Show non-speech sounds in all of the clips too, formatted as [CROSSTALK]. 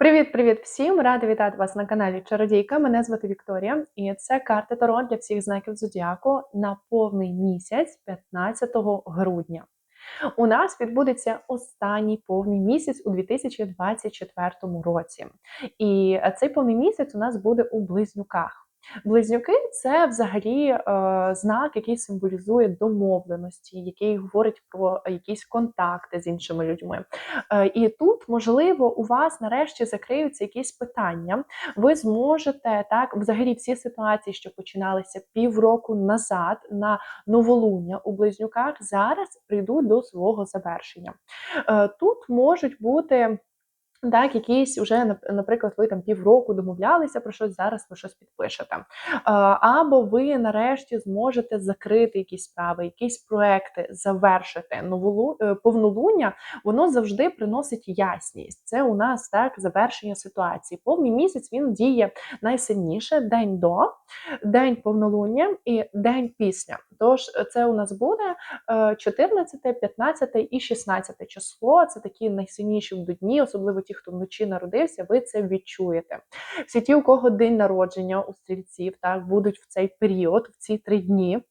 Привіт-привіт всім! Рада вітати вас на каналі Чародійка. Мене звати Вікторія, і це карта Таро для всіх знаків зодіаку на повний місяць 15 грудня. У нас відбудеться останній повний місяць у 2024 році. І цей повний місяць у нас буде у близнюках. Близнюки це взагалі е, знак, який символізує домовленості, який говорить про якісь контакти з іншими людьми. Е, і тут, можливо, у вас нарешті закриються якісь питання. Ви зможете так, взагалі, всі ситуації, що починалися півроку назад на новолуння у близнюках, зараз прийдуть до свого завершення. Е, тут можуть бути. Так, якісь вже, наприклад, ви там півроку домовлялися про щось, зараз ви щось підпишете. Або ви нарешті зможете закрити якісь справи, якісь проекти, завершити новолу е, повнолуння, воно завжди приносить ясність. Це у нас так завершення ситуації. Повний місяць він діє найсильніше день до, день повнолуння і день після. Тож це у нас буде 14, е, 15 і 16 число. Це такі найсильніші дні, особливо ті, хто вночі народився, ви це відчуєте. Всі ті, у кого день народження у стрільців, так будуть в цей період, в ці три дні.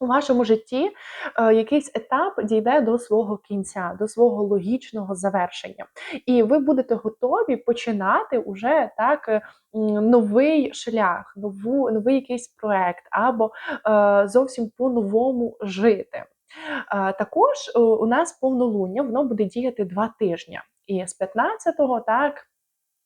У вашому житті е, якийсь етап дійде до свого кінця, до свого логічного завершення, і ви будете готові починати уже так е, новий шлях, нову, новий якийсь проект, або е, зовсім по-новому жити. Е, також е, у нас повнолуння воно буде діяти два тижні. І з 15-го, так,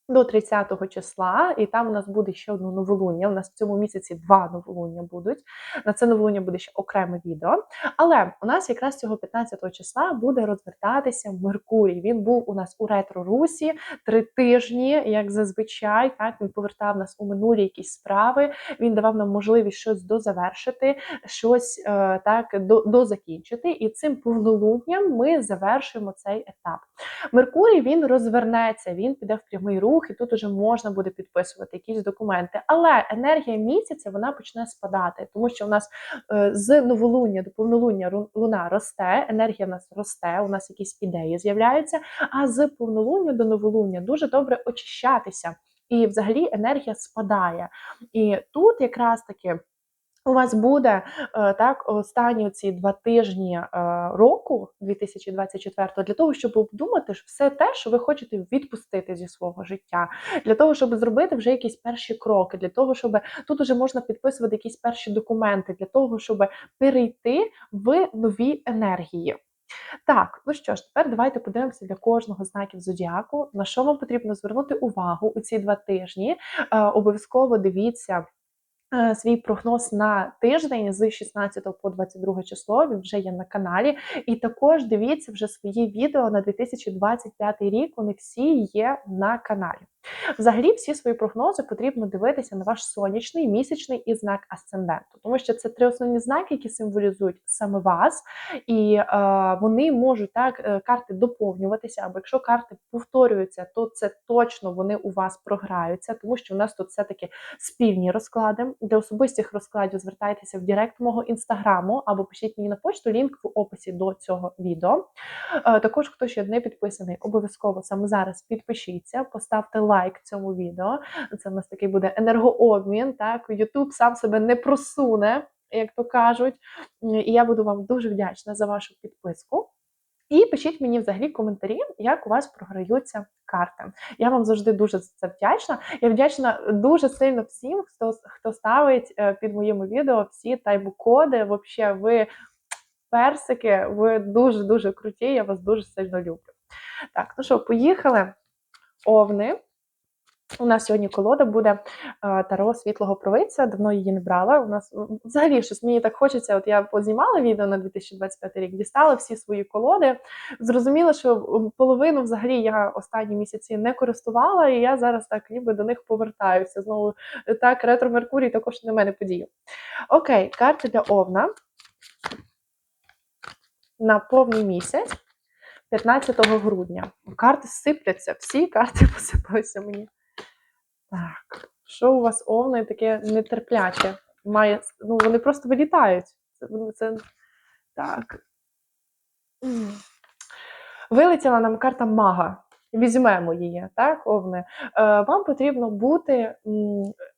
до 30-го числа, і там у нас буде ще одне новолуння. У нас в цьому місяці два новолуння будуть. На це новолуння буде ще окреме відео. Але у нас якраз цього 15-го числа буде розвертатися Меркурій. Він був у нас у ретро-русі три тижні, як зазвичай. Так він повертав нас у минулі якісь справи. Він давав нам можливість щось дозавершити, щось е, так дозакінчити. І цим повнолунням ми завершуємо цей етап. Меркурій він розвернеться, він піде в прямий рух рух, і тут уже можна буде підписувати якісь документи. Але енергія місяця вона почне спадати, тому що у нас е, з новолуння до повнолуння луна росте, енергія в нас росте, у нас якісь ідеї з'являються. А з повнолуння до новолуння дуже добре очищатися. І взагалі енергія спадає. І тут якраз таки у вас буде е, так останні ці два тижні е, року 2024 для того, щоб обдумати все те, що ви хочете відпустити зі свого життя, для того, щоб зробити вже якісь перші кроки, для того, щоб тут вже можна підписувати якісь перші документи, для того, щоб перейти в нові енергії. Так, ну що ж, тепер давайте подивимося для кожного знаків зодіаку, на що вам потрібно звернути увагу у ці два тижні. Е, обов'язково дивіться. Е, свій прогноз на тиждень з 16 по 22 число він вже є на каналі. І також дивіться вже свої відео на 2025 рік. Вони всі є на каналі. Взагалі, всі свої прогнози потрібно дивитися на ваш сонячний, місячний і знак асценденту, тому що це три основні знаки, які символізують саме вас, і е, вони можуть так е, карти доповнюватися. Або якщо карти повторюються, то це точно вони у вас програються, тому що у нас тут все таки спільні розклади. Для особистих розкладів звертайтеся в Директ мого інстаграму або пишіть мені на почту лінк в описі до цього відео. Е, також, хто ще не підписаний, обов'язково саме зараз підпишіться, поставте лайк цьому відео. Це в нас такий буде енергообмін. Так, Ютуб сам себе не просуне, як то кажуть. І я буду вам дуже вдячна за вашу підписку. І пишіть мені взагалі коментарі, як у вас програються карти. Я вам завжди дуже за це вдячна. Я вдячна дуже сильно всім, хто хто ставить е, під моїми відео всі тайбу-коди. Взагалі, ви персики, ви дуже-дуже круті, я вас дуже сильно люблю. Так, ну що, поїхали. Овни. У нас сьогодні колода буде е, таро світлого провидця. Давно її не брала. У нас взагалі щось мені так хочеться. От я познімала відео на 2025 рік, дістала всі свої колоди. Зрозуміла, що половину взагалі я останні місяці не користувала, і я зараз так ніби до них повертаюся. Знову так, ретро Меркурій також на мене подію. Окей, карти для Овна на повний місяць. 15 грудня. Карти сипляться, всі карти [LAUGHS] посипалися мені. Так, що у вас овни таке нетерпляче? Має, ну, Вони просто вилітають. Це, це, Так. Вилетіла нам карта мага. візьмемо її, так, овни, е, вам потрібно бути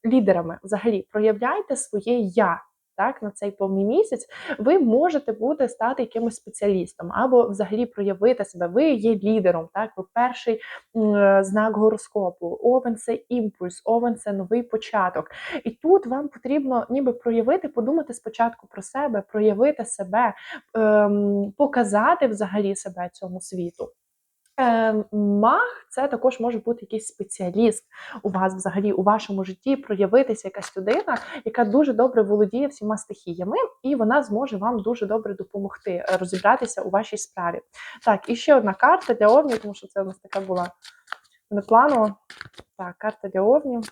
лідерами взагалі. Проявляйте своє я. Так, на цей повний місяць ви можете бути стати якимось спеціалістом або взагалі проявити себе. Ви є лідером, так ви перший е, знак гороскопу. Овен це імпульс, овен це новий початок. І тут вам потрібно ніби проявити, подумати спочатку про себе, проявити себе, ем, показати взагалі себе цьому світу. Е, Маг це також може бути якийсь спеціаліст у вас взагалі у вашому житті, проявитися якась людина, яка дуже добре володіє всіма стихіями, і вона зможе вам дуже добре допомогти е, розібратися у вашій справі. Так, і ще одна карта для овнів, тому що це у нас така була не плану. Так, карта для овнів.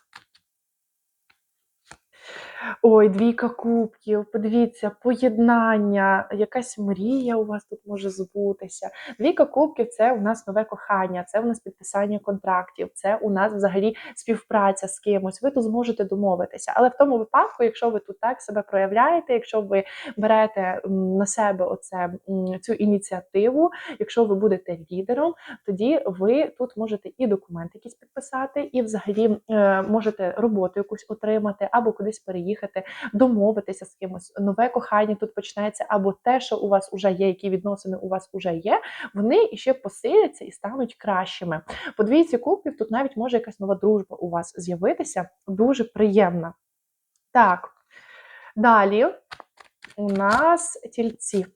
Ой, двійка кубків, подивіться, поєднання, якась мрія у вас тут може збутися. Двійка кубків це у нас нове кохання, це у нас підписання контрактів, це у нас взагалі співпраця з кимось. Ви тут зможете домовитися. Але в тому випадку, якщо ви тут так себе проявляєте, якщо ви берете на себе оце цю ініціативу, якщо ви будете лідером, тоді ви тут можете і документи якісь підписати, і взагалі е, можете роботу якусь отримати або кудись переїхати поїхати, домовитися з кимось. Нове кохання тут почнеться, або те, що у вас вже є, які відносини у вас вже є, вони іще посиляться і стануть кращими. По двійці кубків тут навіть може якась нова дружба у вас з'явитися, дуже приємна. Так, далі у нас тільці.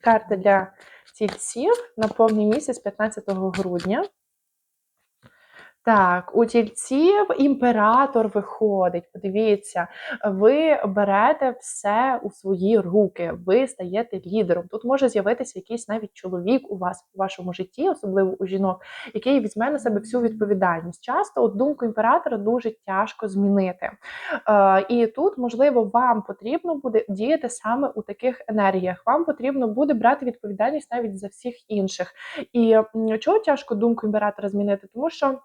Карта для тільців на повний місяць 15 грудня. Так, у тільців імператор виходить. Подивіться, ви берете все у свої руки, ви стаєте лідером. Тут може з'явитися якийсь навіть чоловік у вас у вашому житті, особливо у жінок, який візьме на себе всю відповідальність. Часто от думку імператора дуже тяжко змінити. Е, І тут, можливо, вам потрібно буде діяти саме у таких енергіях. Вам потрібно буде брати відповідальність навіть за всіх інших. І чого тяжко думку імператора змінити? Тому що.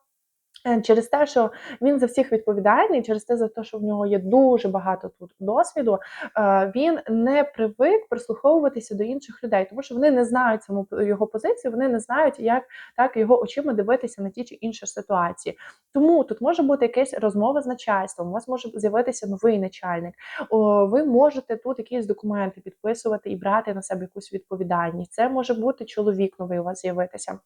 Е, через те, що він за всіх відповідальний, через те, за те, що в нього є дуже багато тут досвіду, е, він не привик прислуховуватися до інших людей, тому що вони не знають саму його позицію, вони не знають, як так його очима дивитися на ті чи інші ситуації. Тому тут може бути якась розмова з начальством, у вас може з'явитися новий начальник. Ви можете тут якісь документи підписувати і брати на себе якусь відповідальність. Це може бути чоловік новий у вас з'явитися.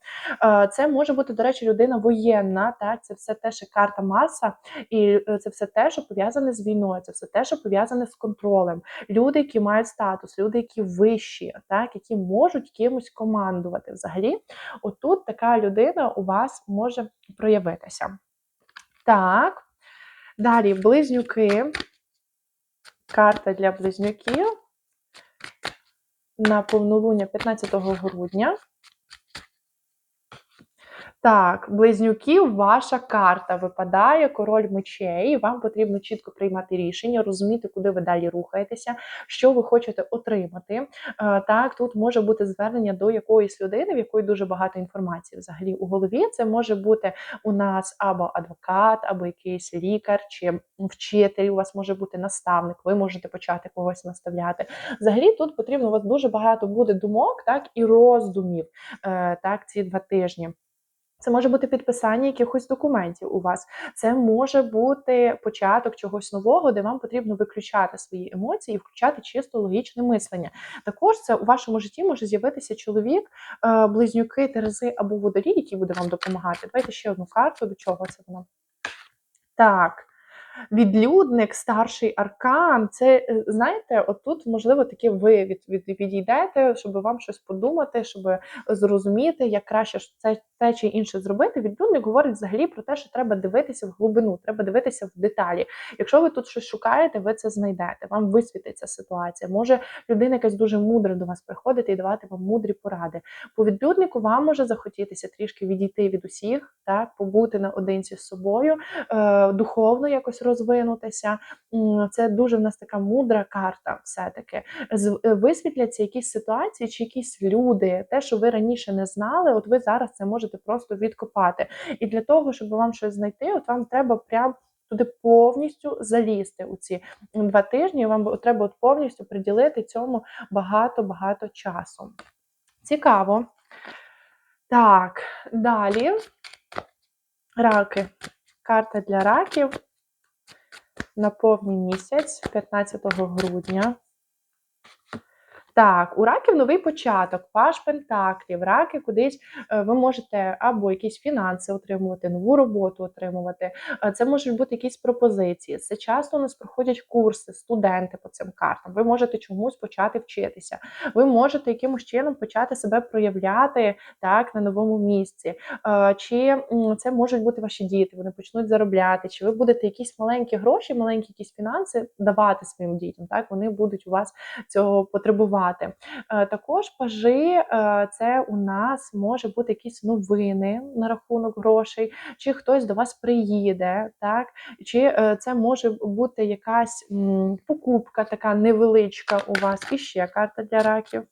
Е, це може бути, до речі, людина воєнна. Це все те, що карта Марса, і е, це все те, що пов'язане з війною, це все те, що пов'язане з контролем. Люди, які мають статус, люди, які вищі, так, які можуть кимось командувати. Взагалі, отут така людина у вас може проявитися. Так, далі близнюки. Карта для близнюків на повнолуння 15 грудня. Так, близнюків ваша карта випадає, король мечей. Вам потрібно чітко приймати рішення, розуміти, куди ви далі рухаєтеся, що ви хочете отримати. Е, так, тут може бути звернення до якоїсь людини, в якої дуже багато інформації взагалі у голові. Це може бути у нас або адвокат, або якийсь лікар чи вчитель. У вас може бути наставник, ви можете почати когось наставляти. Взагалі, тут потрібно у вас дуже багато буде думок, так і роздумів. Е, так, ці два тижні. Це може бути підписання якихось документів у вас. Це може бути початок чогось нового, де вам потрібно виключати свої емоції і включати чисто логічне мислення. Також це у вашому житті може з'явитися чоловік, е, близнюки, терези або водолій, який буде вам допомагати. Давайте ще одну карту. До чого це воно? Так. Відлюдник, старший аркан, це е, знаєте, отут, можливо, таки ви від, від, відійдете, щоб вам щось подумати, щоб зрозуміти, як краще це те чи інше зробити. Відлюдник говорить взагалі про те, що треба дивитися в глибину, треба дивитися в деталі. Якщо ви тут щось шукаєте, ви це знайдете. Вам висвітиться ситуація. Може людина якась дуже мудра до вас приходити і давати вам мудрі поради. По відлюднику вам може захотітися трішки відійти від усіх, так побути наодинці з собою, е, духовно якось розвинутися. Це дуже в нас така мудра карта, все-таки. Е, висвітляться якісь ситуації чи якісь люди, те, що ви раніше не знали, от ви зараз це можете просто відкопати. І для того, щоб вам щось знайти, от вам треба прям. Туди повністю залізти у ці два тижні. Вам треба от повністю приділити цьому багато-багато часу. Цікаво. Так, далі раки. Карта для раків на повний місяць, 15 грудня. Так, у раків новий початок, паш пентаклів, раки кудись е, ви можете або якісь фінанси отримувати, нову роботу отримувати. Е, Це можуть бути якісь пропозиції. Це часто у нас проходять курси, студенти по цим картам. Ви можете чомусь почати вчитися. Ви можете якимось чином почати себе проявляти так на новому місці. Е, Чи це можуть бути ваші діти, вони почнуть заробляти, чи ви будете якісь маленькі гроші, маленькі якісь фінанси давати своїм дітям. Так вони будуть у вас цього потребувати. Е, Також пажи е, це у нас може бути якісь новини на рахунок грошей, чи хтось до вас приїде, так чи е, це може бути якась покупка така невеличка у вас. І ще карта для раків.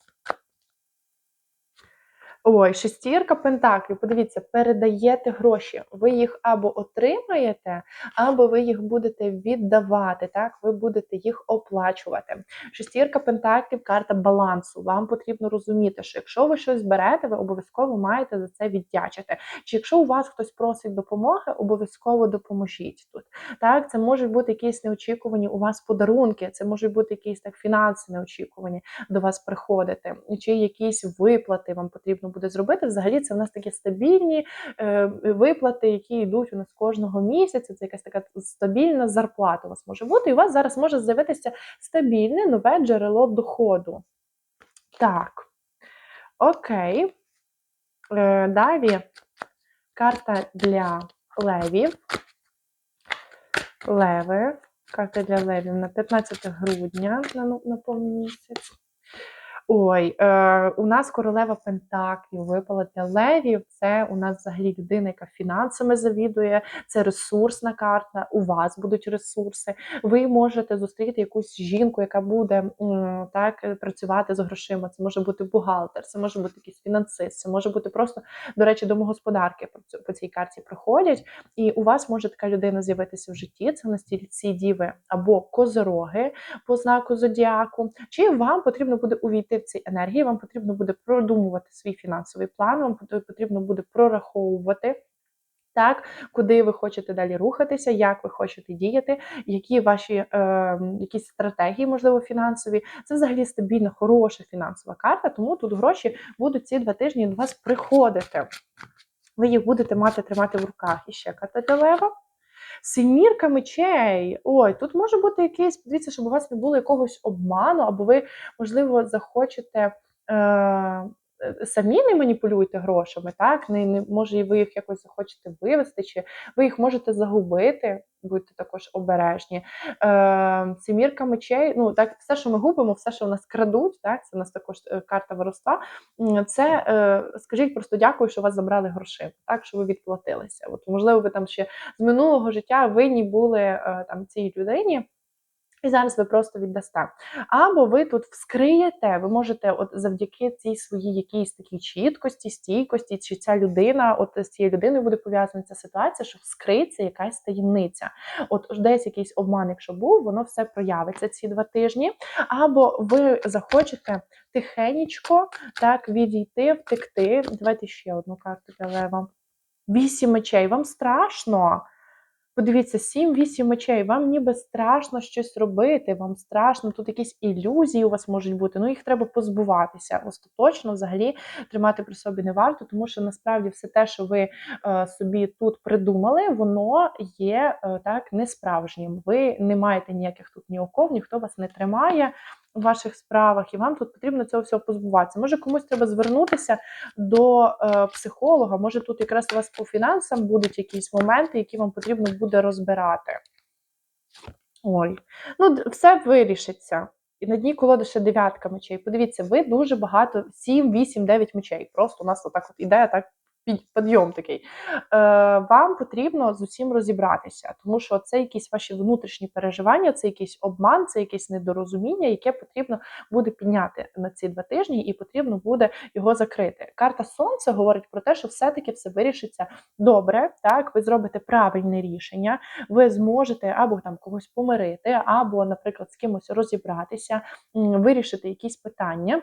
Ой, шестірка пентаклів. Подивіться, передаєте гроші. Ви їх або отримаєте, або ви їх будете віддавати. Так, ви будете їх оплачувати. Шестірка пентаклів, карта балансу. Вам потрібно розуміти, що якщо ви щось берете, ви обов'язково маєте за це віддячити. Чи якщо у вас хтось просить допомоги, обов'язково допоможіть тут. Так, це можуть бути якісь неочікувані у вас подарунки, це можуть бути якісь так фінанси неочікувані до вас приходити, чи якісь виплати вам потрібно буде зробити. Взагалі, це в нас такі стабільні е, виплати, які йдуть у нас кожного місяця. Це якась така стабільна зарплата у вас може бути. І у вас зараз може з'явитися стабільне нове джерело доходу. Так, окей. Е, далі карта для левів. Леви. Карта для левів на 15 грудня на, на повний місяць. Ой, е, у нас королева Пентаклів випала для левів. Це у нас взагалі людина, яка фінансами завідує. Це ресурсна карта. У вас будуть ресурси. Ви можете зустріти якусь жінку, яка буде так працювати з грошима. Це може бути бухгалтер, це може бути якийсь фінансист, це може бути просто, до речі, домогосподарки по цій карті проходять. І у вас може така людина з'явитися в житті. Це настільці діви або козороги по знаку зодіаку. Чи вам потрібно буде увійти в ці енергії? Вам потрібно буде продумувати свій фінансовий план, вам потрібно буде прораховувати. Так, куди ви хочете далі рухатися, як ви хочете діяти, які ваші е, якісь стратегії, можливо, фінансові. Це взагалі стабільна, хороша фінансова карта, тому тут гроші будуть ці два тижні до вас приходити. Ви їх будете мати тримати в руках. І ще карта лева. Семірка мечей. Ой, тут може бути якийсь, дивіться, щоб у вас не було якогось обману, або ви, можливо, захочете. Е- Самі не маніпулюйте грошами, так? Не, не, може, ви їх якось захочете вивести, чи ви їх можете загубити, будьте також обережні. Е, Семірка мечей, ну так, все, що ми губимо, все, що в нас крадуть, так, це у нас також е, карта воровства. М, Це е, скажіть просто дякую, що вас забрали грошима, так, що ви відплатилися. От, можливо, ви там ще з минулого життя винні були е, там цій людині. І зараз ви просто віддасте. Або ви тут вскриєте, ви можете, от завдяки цій своїй якійсь такій чіткості, стійкості, чи ця людина, от з цією людиною буде пов'язана ця ситуація, що вскриється якась таємниця. От десь якийсь обман, якщо був, воно все проявиться ці два тижні. Або ви захочете тихенечко так відійти, втекти. Давайте ще одну карту для лева. Вісім мечей. Вам страшно. Подивіться, 7-8 мечей, вам ніби страшно щось робити, вам страшно, тут якісь ілюзії у вас можуть бути, ну їх треба позбуватися. Остаточно взагалі тримати при собі не варто, тому що насправді все те, що ви е, собі тут придумали, воно є е, так несправжнім. Ви не маєте ніяких тут ні оков, ніхто вас не тримає у ваших справах, і вам тут потрібно цього всього позбуватися. Може, комусь треба звернутися до е, психолога, може тут якраз у вас по фінансам будуть якісь моменти, які вам потрібно буде розбирати. Ой, ну все вирішиться. І на дні колоди ще дев'ятка мечей. Подивіться, ви дуже багато, 7, 8, 9 мечей. Просто у нас отак от іде так підйом такий. Е, вам потрібно з усім розібратися, тому що це якісь ваші внутрішні переживання, це якийсь обман, це якесь недорозуміння, яке потрібно буде підняти на ці два тижні, і потрібно буде його закрити. Карта Сонця говорить про те, що все-таки все вирішиться добре. Так, ви зробите правильне рішення, ви зможете або там когось помирити, або, наприклад, з кимось розібратися, вирішити якісь питання.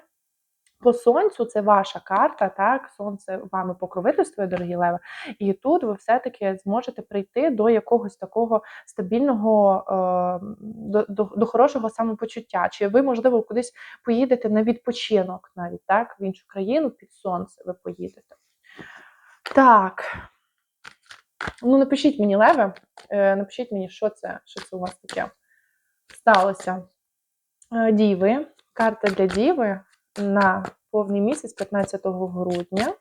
По сонцю це ваша карта, так, сонце вами покровительствує, дорогі леви, і тут ви все-таки зможете прийти до якогось такого стабільного, е, до, до, до хорошого самопочуття. Чи ви, можливо, кудись поїдете на відпочинок навіть, так, в іншу країну під сонце ви поїдете. Так. Ну, напишіть мені, леве, напишіть мені, що це, що це у вас таке сталося. Е, Діви, карта для Діви на повний місяць 15 грудня.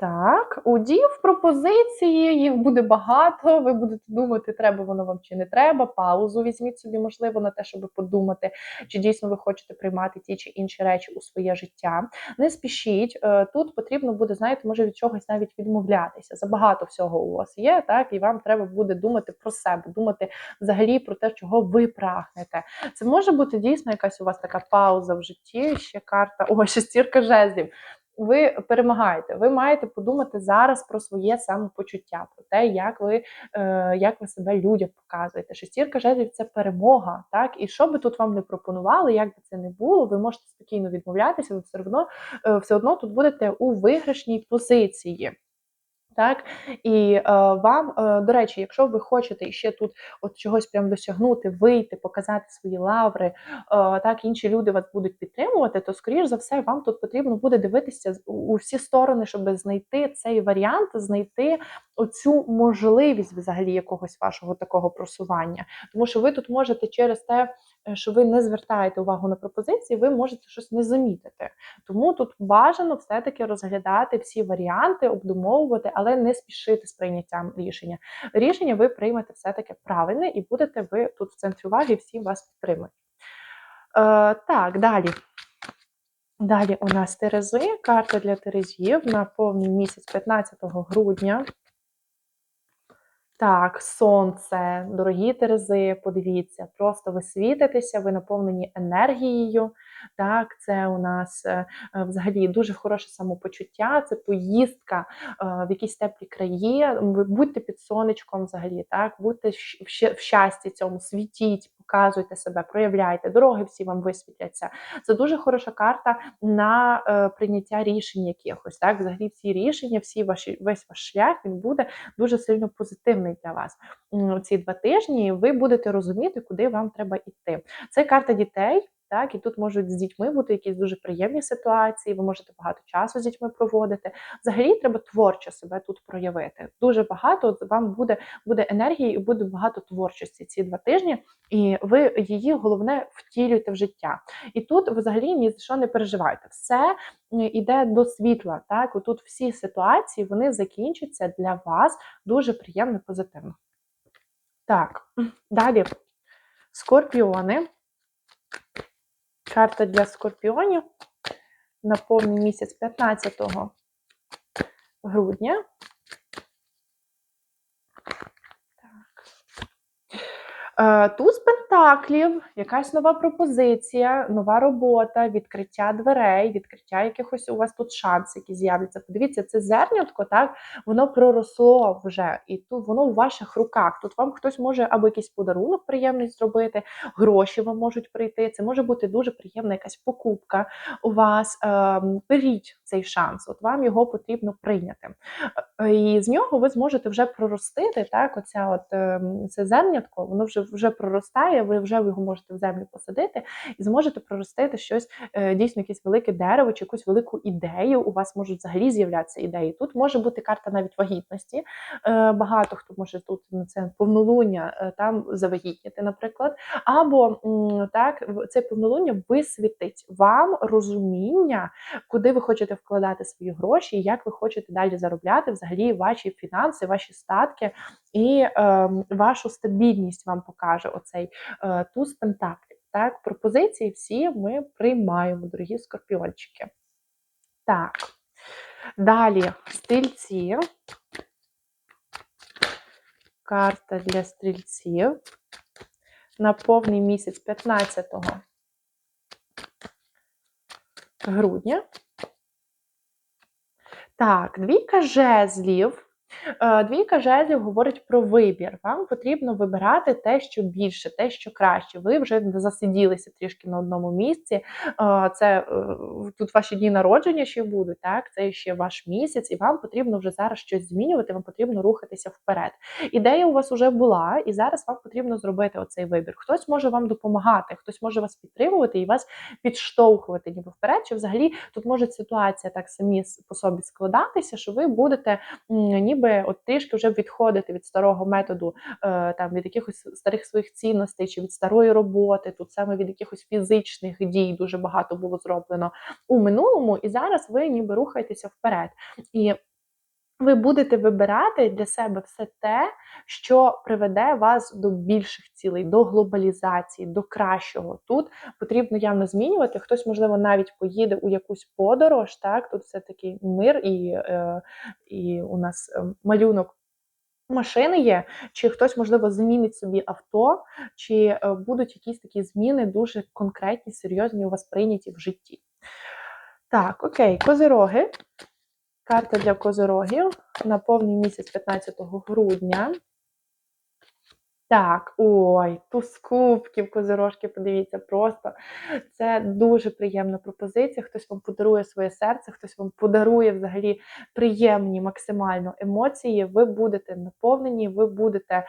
Так, у дів пропозиції, їх буде багато. Ви будете думати, треба воно вам чи не треба. Паузу візьміть собі, можливо, на те, щоб подумати, чи дійсно ви хочете приймати ті чи інші речі у своє життя. Не спішіть. Е, Тут потрібно буде, знаєте, може від чогось навіть відмовлятися. Забагато всього у вас є, так, і вам треба буде думати про себе, думати взагалі про те, чого ви прагнете. Це може бути дійсно якась у вас така пауза в житті. Ще карта, о, шестірка жезлів ви перемагаєте. Ви маєте подумати зараз про своє самопочуття, про те, як ви е, як ви себе людям показуєте. Шестірка жезлів – це перемога. так? І що би тут вам не пропонували, як би це не було, ви можете спокійно відмовлятися, ви все одно, е, все одно тут будете у виграшній позиції. Так, і е, вам, е, до речі, якщо ви хочете ще тут от чогось прям досягнути, вийти, показати свої лаври, е, так інші люди вас будуть підтримувати, то скоріш за все вам тут потрібно буде дивитися у всі сторони, щоб знайти цей варіант, знайти оцю можливість взагалі якогось вашого такого просування. Тому що ви тут можете через те, що ви не звертаєте увагу на пропозиції, ви можете щось не замітити. Тому тут бажано все-таки розглядати всі варіанти, обдумовувати, але не спішити з прийняттям рішення. Рішення ви приймете все-таки правильне і будете ви тут в центрі уваги, всі вас підтримують. Е, Так, далі. Далі у нас Терези, карта для Терезів на повний місяць 15 грудня. Так, сонце, дорогі Терези, подивіться, просто ви світитеся, ви наповнені енергією. Так, це у нас е, е, взагалі дуже хороше самопочуття, це поїздка е, в якісь теплі краї. Будьте під сонечком взагалі, так, будьте в щасті цьому, світіть, показуйте себе, проявляйте, дороги всі вам висвітляться. Це дуже хороша карта на прийняття рішень якихось. Так, взагалі, всі рішення, всі ваші весь ваш шлях він буде дуже сильно позитивний для вас. Ці два тижні ви будете розуміти, куди вам треба йти. Це карта дітей. Так, і тут можуть з дітьми бути якісь дуже приємні ситуації, ви можете багато часу з дітьми проводити. Взагалі треба творчо себе тут проявити. Дуже багато вам буде буде енергії і буде багато творчості ці два тижні, і ви її головне втілюєте в життя. І тут взагалі ні за що не переживайте. Все йде до світла. Так, отут всі ситуації вони закінчаться для вас дуже приємно, позитивно. Так, [CLEARS THROAT] далі скорпіони. Карта для скорпіонів на повний місяць 15 грудня. Е, туз пентаклів, якась нова пропозиція, нова робота, відкриття дверей, відкриття якихось у вас тут шанси, які з'являться. Подивіться, це зернятко, так, воно проросло вже, і тут воно в ваших руках. Тут вам хтось може або якийсь подарунок приємний зробити, гроші вам можуть прийти. Це може бути дуже приємна якась покупка у вас. Ем, беріть цей шанс, от вам його потрібно прийняти. Е, і з нього ви зможете вже проростити так, оця от ем, це зернятко, воно вже вже проростає, ви вже його можете в землю посадити і зможете проростити щось е, дійсно, якесь велике дерево чи якусь велику ідею. У вас можуть взагалі з'являтися ідеї. Тут може бути карта навіть вагітності. Е, багато хто може тут на це повнолуння е, там завагітніти, наприклад. Або так, це повнолуння висвітить вам розуміння, куди ви хочете вкладати свої гроші, як ви хочете далі заробляти взагалі ваші фінанси, ваші статки і е, вашу стабільність вам покаже оцей туз пентаклів. Так, пропозиції всі ми приймаємо, дорогі скорпіончики. Так, далі стрільці. Карта для стрільців на повний місяць 15 грудня. Так, двійка жезлів Е, Двійка жезлів говорить про вибір. Вам потрібно вибирати те, що більше, те, що краще. Ви вже засиділися трішки на одному місці. Е, Це е, тут ваші дні народження ще будуть, так? Це ще ваш місяць, і вам потрібно вже зараз щось змінювати, вам потрібно рухатися вперед. Ідея у вас вже була, і зараз вам потрібно зробити оцей вибір. Хтось може вам допомагати, хтось може вас підтримувати і вас підштовхувати ніби вперед. Чи взагалі тут може ситуація так самі по собі складатися, що ви будете ніби от трішки вже відходити від старого методу, е, там від якихось старих своїх цінностей чи від старої роботи, тут саме від якихось фізичних дій дуже багато було зроблено у минулому, і зараз ви ніби рухаєтеся вперед. І ви будете вибирати для себе все те, що приведе вас до більших цілей, до глобалізації, до кращого. Тут потрібно явно змінювати. Хтось, можливо, навіть поїде у якусь подорож. Так, тут все таки мир і, е, і у нас е, малюнок. Машини є, чи хтось, можливо, замінить собі авто, чи е, будуть якісь такі зміни дуже конкретні, серйозні у вас прийняті в житті. Так, окей, козироги. Карта для козирогів на повний місяць 15 грудня. Так, ой, туз кубків, козирожки, подивіться, просто це дуже приємна пропозиція. Хтось вам подарує своє серце, хтось вам подарує взагалі приємні максимально емоції. Ви будете наповнені, ви будете, е,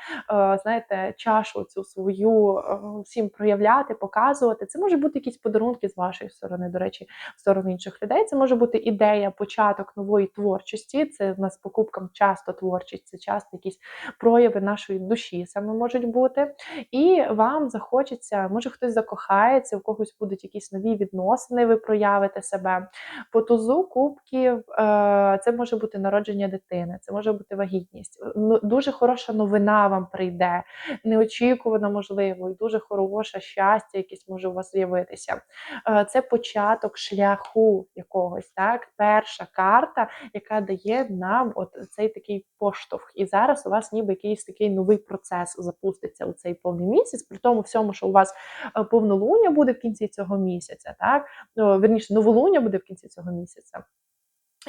знаєте, чашу цю свою е, всім проявляти, показувати. Це може бути якісь подарунки з вашої сторони, до речі, в сторону інших людей. Це може бути ідея, початок нової творчості. Це в нас покупкам часто творчість, це часто якісь прояви нашої душі. Саме можуть бути, і вам захочеться, може хтось закохається, у когось будуть якісь нові відносини, ви проявите себе. По тузу кубків е, це може бути народження дитини, це може бути вагітність. Ну, дуже хороша новина вам прийде, неочікувано, можливо, і дуже хороше щастя, якесь може у вас з'явитися. Е, це початок шляху якогось, так? Перша карта, яка дає нам от цей такий поштовх. І зараз у вас ніби якийсь такий новий процес запуститься у цей повний місяць, при тому всьому, що у вас е, повнолуння буде в кінці цього місяця, так? Ну, верніше, новолуння буде в кінці цього місяця.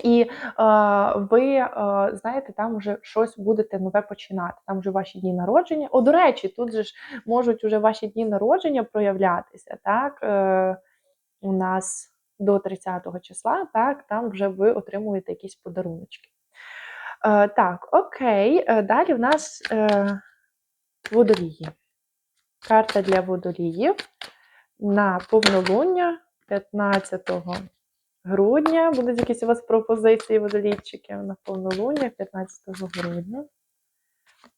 І е, ви е, знаєте, там вже щось будете нове починати. Там вже ваші дні народження. О, до речі, тут же ж можуть вже ваші дні народження проявлятися. Так, е, у нас до 30-го числа, так, там вже ви отримуєте якісь подаруночки. Е, Так, окей, е, далі в нас е, водолії. Карта для водоліїв на повнолуння 15 грудня. Будуть якісь у вас пропозиції водолійчики на повнолуння 15 грудня.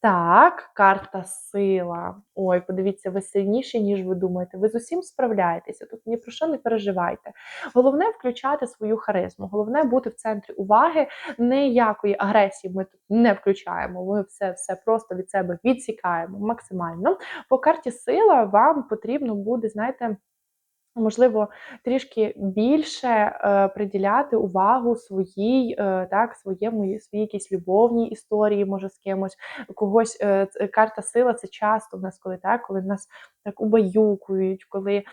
Так, карта сила. Ой, подивіться, ви сильніші, ніж ви думаєте. Ви з усім справляєтеся. Тут ні про що не переживайте. Головне включати свою харизму, головне бути в центрі уваги. Ніякої агресії ми тут не включаємо. Ми все все просто від себе відсікаємо максимально. По карті сила вам потрібно буде, знаєте. Можливо, трішки більше е, приділяти увагу своїй, е, так, своєму своїй якійсь любовній історії, може з кимось, когось е, карта сила це часто в нас, коли так, коли нас так убаюкують, коли е,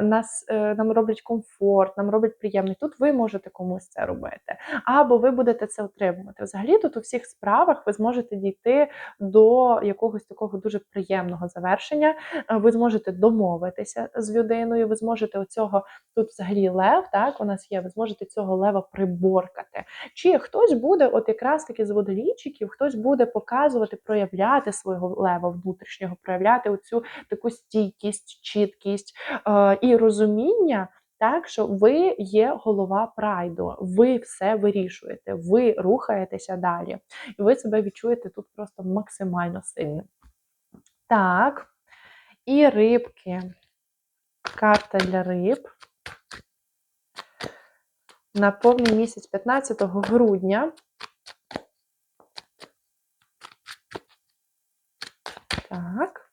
нас нам роблять комфорт, нам роблять приємний. Тут ви можете комусь це робити, або ви будете це отримувати. Взагалі, тут у всіх справах ви зможете дійти до якогось такого дуже приємного завершення. Ви зможете домовитися з людиною ви зможете оцього тут взагалі лев, так у нас є, ви зможете цього лева приборкати. Чи хтось буде, от якраз таки з водолійчиків, хтось буде показувати, проявляти свого лева внутрішнього, проявляти оцю таку стійкість, чіткість е, і розуміння. Так, що ви є голова прайду, ви все вирішуєте, ви рухаєтеся далі, і ви себе відчуєте тут просто максимально сильним. Так, і рибки. Карта для риб. На повний місяць 15 грудня. Так.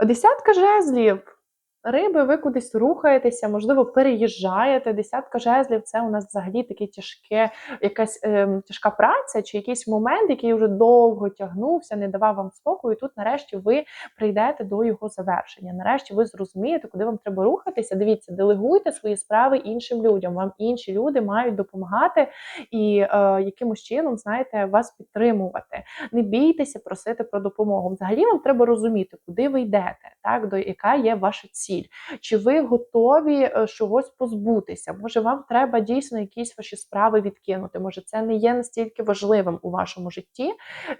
Десятка жезлів. Риби, ви кудись рухаєтеся, можливо, переїжджаєте. Десятка жезлів це у нас взагалі таке тяжке, якась е, тяжка праця, чи якийсь момент, який вже довго тягнувся, не давав вам спокою. І тут, нарешті, ви прийдете до його завершення. Нарешті ви зрозумієте, куди вам треба рухатися. Дивіться, делегуйте свої справи іншим людям. Вам інші люди мають допомагати і е, якимось чином, знаєте, вас підтримувати. Не бійтеся просити про допомогу. Взагалі вам треба розуміти, куди ви йдете, так до яка є ваша ціль. Чи ви готові е, чогось позбутися? Може, вам треба дійсно якісь ваші справи відкинути? Може, це не є настільки важливим у вашому житті?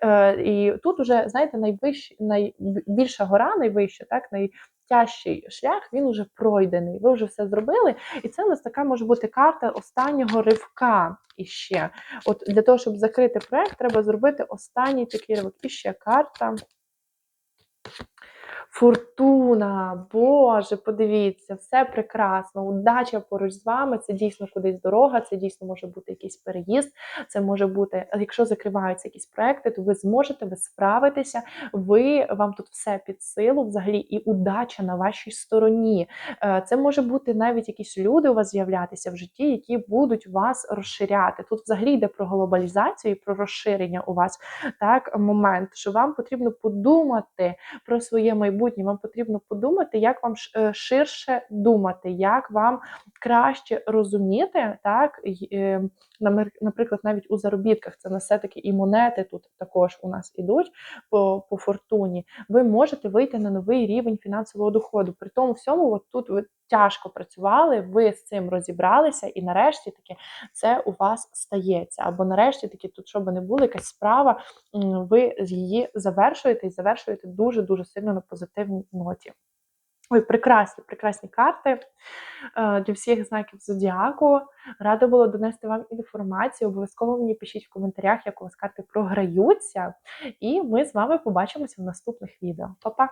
Е, І тут уже знаєте, найвища, найбільша гора, найвища, так найтяжчий шлях. Він уже пройдений. Ви вже все зробили, і це у нас така може бути карта останнього ривка. Іще, от для того, щоб закрити проект, треба зробити останній такий ривок. І ще карта. Фортуна, Боже, подивіться, все прекрасно, удача поруч з вами. Це дійсно кудись дорога, це дійсно може бути якийсь переїзд, це може бути, якщо закриваються якісь проекти, то ви зможете, ви справитеся, ви вам тут все під силу, взагалі, і удача на вашій стороні. Е, це може бути навіть якісь люди у вас з'являтися в житті, які будуть вас розширяти. Тут взагалі йде про глобалізацію і про розширення у вас так момент, що вам потрібно подумати про своє майбутнє майбутнє. Вам потрібно подумати, як вам е, ширше думати, як вам краще розуміти, так е, наприклад, навіть у заробітках це на все таки і монети тут також у нас ідуть по по фортуні. Ви можете вийти на новий рівень фінансового доходу. При тому всьому, от тут ви тяжко працювали, ви з цим розібралися, і нарешті таки це у вас стається. Або нарешті таки, тут, щоб не було якась справа, ви її завершуєте і завершуєте дуже дуже сильно на позитивній ноті. Ой, прекрасні, прекрасні карти е, для всіх знаків зодіаку. Рада була донести вам інформацію. Обов'язково мені пишіть в коментарях, як у вас карти програються. І ми з вами побачимося в наступних відео. Па-па!